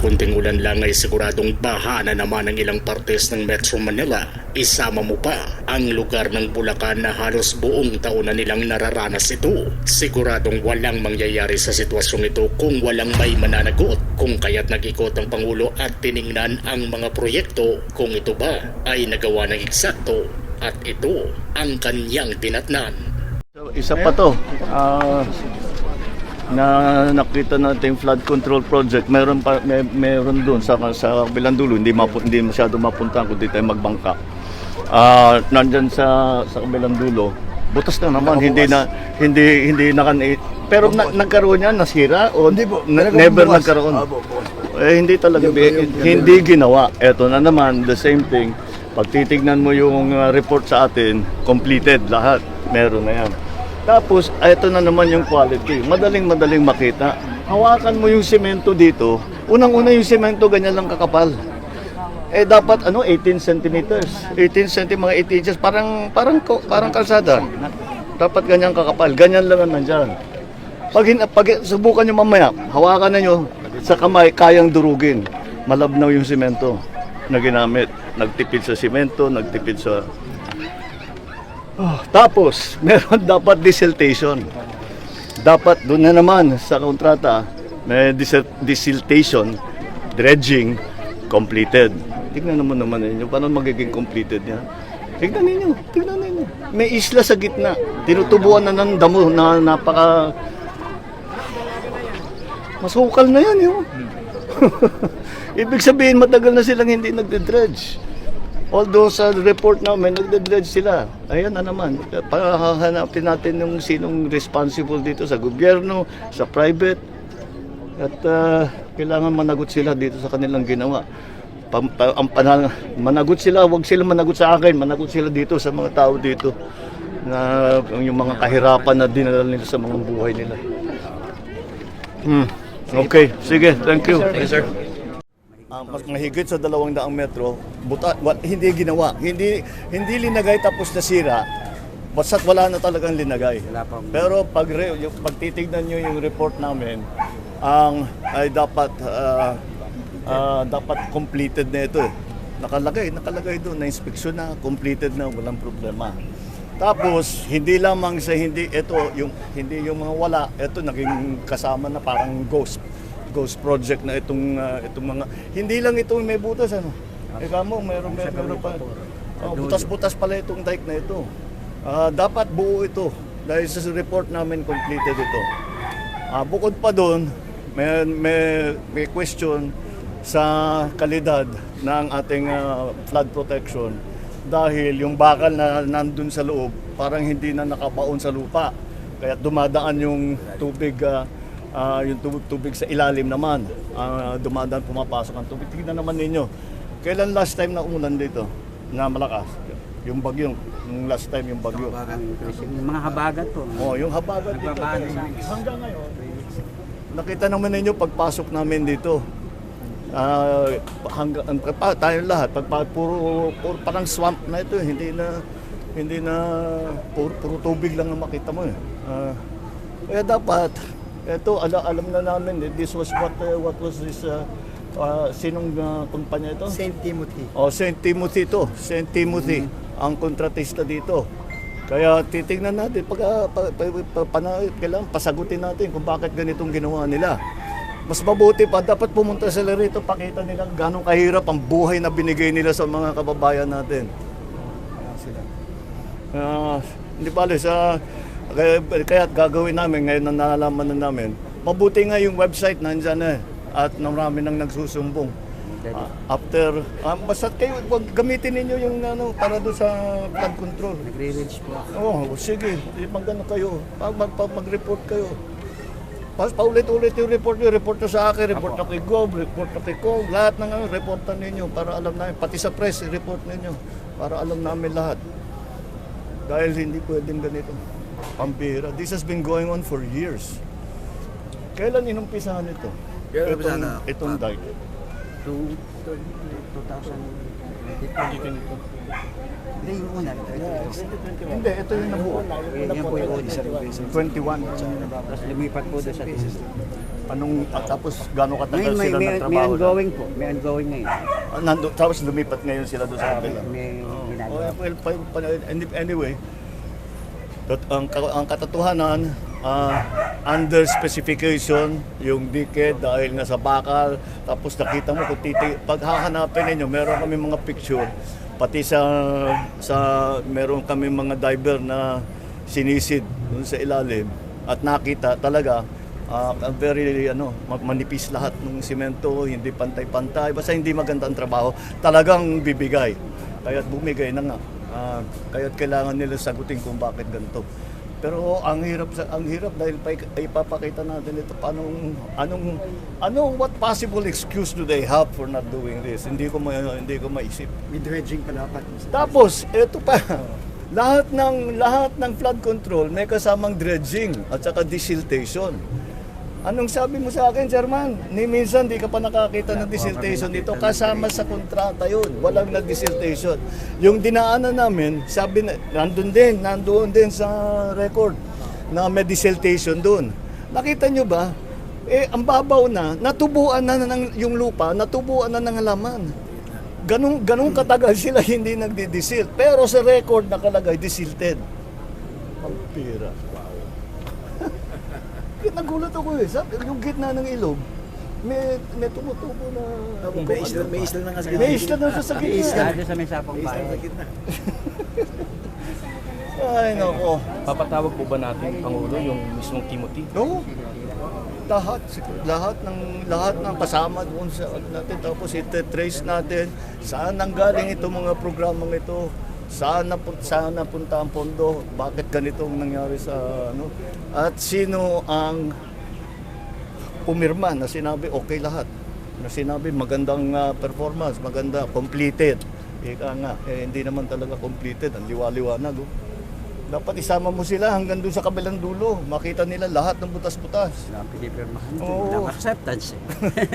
Sa ulan lang ay siguradong baha na naman ang ilang partes ng Metro Manila. Isama mo pa ang lugar ng Bulacan na halos buong taon na nilang nararanas ito. Siguradong walang mangyayari sa sitwasyong ito kung walang may mananagot. Kung kaya't nag-ikot ang Pangulo at tiningnan ang mga proyekto kung ito ba ay nagawa ng eksakto at ito ang kanyang tinatnan. Isa pa to. ah, na nakita natin flood control project, meron pa may, meron doon sa sa kabilang dulo, hindi mapu, hindi masyado mapunta kundi tayo magbangka. Ah, nandyan sa sa kabilang dulo. Butas na naman, hindi na hindi hindi na pero na, nagkaroon yan nasira o Hindi po. na- never bukas. nagkaroon. Opo, bukas. Eh, hindi talaga, bi- yung- hindi ginawa. Ito na naman, the same thing. Pag titignan mo yung uh, report sa atin, completed lahat. Meron na yan. Tapos, ito na naman yung quality. Madaling-madaling makita. Hawakan mo yung semento dito. Unang-una yung semento, ganyan lang kakapal. Eh dapat ano 18 centimeters. 18 cm mga 18 inches parang parang parang kalsada. Dapat ganyan kakapal. Ganyan lang ang nandyan. Pag, pag subukan nyo mamaya, hawakan na nyo sa kamay, kayang durugin. Malabnaw yung simento na ginamit. Nagtipid sa simento, nagtipid sa... Ah, tapos, meron dapat desiltation. Dapat doon na naman sa kontrata, may desiltation, dredging, completed. Tignan naman naman ninyo, paano magiging completed yan? Tignan ninyo, tignan ninyo. May isla sa gitna. Tinutubuan na ng damo na napaka Masukal na yan yun. Ibig sabihin, matagal na silang hindi nagde-dredge. Although sa report namin, nagde-dredge sila. Ayan na naman. Pahahanapin natin yung sinong responsible dito sa gobyerno, sa private. At ah, kailangan managot sila dito sa kanilang ginawa. Pam, pa, ang pana- managot sila, wag sila managot sa akin, managot sila dito sa mga tao dito na yung mga kahirapan na dinala nila sa mga buhay nila. Hmm. Okay, sige, thank you. Yes, sir. Ah, mas mahigit sa dalawang daang metro, buta, wa, hindi ginawa. Hindi hindi linagay tapos nasira. Basta't wala na talagang linagay. Pero pag, re, yung, pag titignan nyo yung report namin, ang ay dapat ah, ah, dapat completed na ito. eh. Nakalagay, nakalagay doon na inspeksyon na, completed na, walang problema. Tapos hindi lamang sa hindi ito yung hindi yung mga wala, ito naging kasama na parang ghost ghost project na itong ah, itong mga hindi lang ito may butas ano. Ika mo, meron meron, meron pa. Oh, butas-butas pala itong dike na ito. Ah, dapat buo ito dahil sa report namin completed ito. Ah, bukod pa doon, may, may, may question sa kalidad ng ating ah, flood protection dahil yung bakal na nandun sa loob parang hindi na nakabaon sa lupa. Kaya dumadaan yung tubig ah, ah, yung tubig, tubig sa ilalim naman. Ah, dumadaan pumapasok ang tubig. Tingnan naman ninyo. Kailan last time na umulan dito na malakas? Yung bagyo, yung last time yung bagyo. Yung mga habagat po. Oh, yung habagat dito. Hanggang ngayon, nakita naman ninyo pagpasok namin dito. Ah, hanggang pa, tayo lahat pag pa- puro, puro parang swamp na ito, hindi na hindi na puro, puro tubig lang ang makita mo eh. Ah, kaya dapat ito ala, alam na namin eh, this was what uh, what was this uh, ah, sinong uh, kumpanya ito? St. Timothy. O, St. Timothy to. St. Timothy, ang kontratista dito. Kaya titingnan natin, pag, ah, pa, pa, pa, pana- kailangan pasagutin natin kung bakit ganitong ginawa nila. Mas mabuti pa, dapat pumunta sila rito, pakita nila gano'ng kahirap ang buhay na binigay nila sa mga kababayan natin. Sila. Ah, hindi pala sa kaya, kaya gagawin namin ngayon na nalalaman na namin. Mabuti nga yung website nandyan na eh, at marami nang nagsusumbong. Ah, after, ah, basta kayo, wag gamitin ninyo yung ano, para doon sa flood control. Nagre-range po. Oo, oh, sige, magano kayo, mag, mag, mag- mag-report kayo. Pas paulit-ulit yung report nyo, report nyo sa akin, report nyo kay Gob, report nyo kay Kong, lahat ng ano, reportan ninyo para alam namin, pati sa press, report ninyo para alam namin lahat. Dahil hindi pwedeng ganito. Pambira. This has been going on for years. Kailan inumpisahan ito? Kailan itong, na? itong Ah. dike? Two- two- 2022. Hindi, yung una. Hindi, ito yung nabuo. Yan po yung una. 21. Tapos lumipat po doon sa thesis. Anong, at tapos gano'ng katagal may, sila may, may nagtrabaho? na? ongoing po. May ongoing ngayon. Ah, nando, tapos lumipat ngayon sila doon sa kabila. May Oh, and- anyway, that, ang, ang katatuhanan, ah, under specification, yung decade dahil nga sa bakal, tapos nakita mo kung titi, pag hahanapin ninyo, meron kami mga picture, pati sa, sa meron kami mga diver na sinisid dun sa ilalim, at nakita talaga, ah, very ano, ma- manipis lahat ng simento, hindi pantay-pantay, basta hindi maganda ang trabaho, talagang bibigay. Kaya't bumigay na nga. Ah, kaya't kailangan nila sagutin kung bakit ganito. Pero ang hirap sa ang hirap dahil pa ipapakita natin ito paano anong anong what possible excuse do they have for not doing this? Hindi ko ma, hindi ko maisip. May dredging pa dapat. Tapos, ito pa, lahat ng lahat ng flood control may kasamang dredging at saka desiltation. Anong sabi mo sa akin, Chairman? Ni minsan di ka pa nakakita ng desiltation dito. Kasama sa kontrata yun. Walang nag-desiltation. Yung dinaanan namin, sabi na, nandun din, nandoon din sa record na may desiltation doon. Nakita nyo ba? Eh, ang babaw na, natubuan na ng, yung lupa, natubuan na ng halaman. Ganong, ganong katagal sila hindi nagdi-desilt. Pero sa record nakalagay, desilted. Ang pira. Nagulat ako eh. Sabi, yung gitna ng ilog, may, may tumutubo na... May isla, may isla na kasi. May isla na siya sa gitna. Dito sa may sapang May isla bahay. na gitna. Ay, nako. Papatawag po ba natin Pangulo yung mismong Timothy? No. Lahat, lahat ng lahat ng kasama doon sa natin tapos ite-trace natin saan nanggaling itong mga programang ito saan napun saan napunta ang pondo bakit ganito ang nangyari sa ano at sino ang pumirma na sinabi okay lahat na sinabi magandang ah, performance maganda completed ika nga eh, hindi naman talaga completed ang liwa-liwanag oh. dapat isama mo sila hanggang doon sa kabilang dulo makita nila lahat ng butas-butas Wala ang pinipirmahan. Oo. Wala acceptance eh.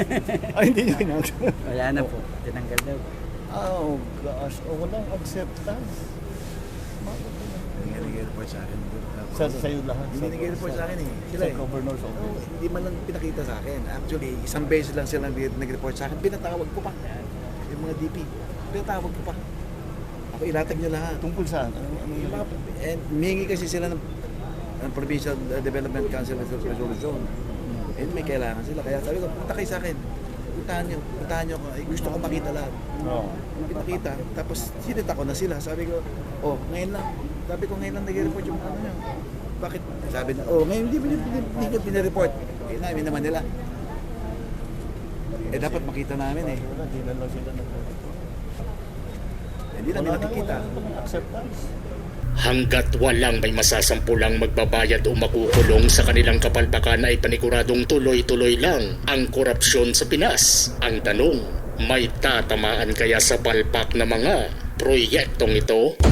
Ay, hindi nyo ginagawa. Wala na po. Tinanggal daw. Oh, gosh. Oh, walang acceptance. Nag-report sa akin. Sa sa'yo lahat. Hindi Sa- nag-report sa akin eh. Sila Sa eh. governor's office. hindi man lang pinakita sa akin. Actually, isang beses lang sila nag- nag-report sa akin. Pinatawag ko pa. Yung mga DP. Pinatawag ko pa. Ako ilatag niyo lahat. Tungkol saan? Ano, ano Yung and humingi kasi sila ng, ng Provincial Development Council of Zone. And may kailangan sila. Kaya sabi ko, punta kayo sa akin. Puntahan niyo. Puntahan niyo ako. Eh, gusto ko makita lahat. No. Pinakita. Tapos sinita ko na sila. Sabi ko, oh, ngayon lang. Sabi ko, ngayon lang nag-report yung ano niyo. Bakit? Sabi na, oh, ngayon hindi mo niyo hindi niyo pinireport. Eh, namin naman nila. Eh, dapat makita namin eh. Wala, di na lang sila nag Hindi namin nakikita. Acceptance. Hanggat walang may masasampulang magbabayad o makukulong sa kanilang kapalpakan ay paniguradong tuloy-tuloy lang ang korupsyon sa Pinas. Ang tanong, may tatamaan kaya sa palpak na mga proyektong ito?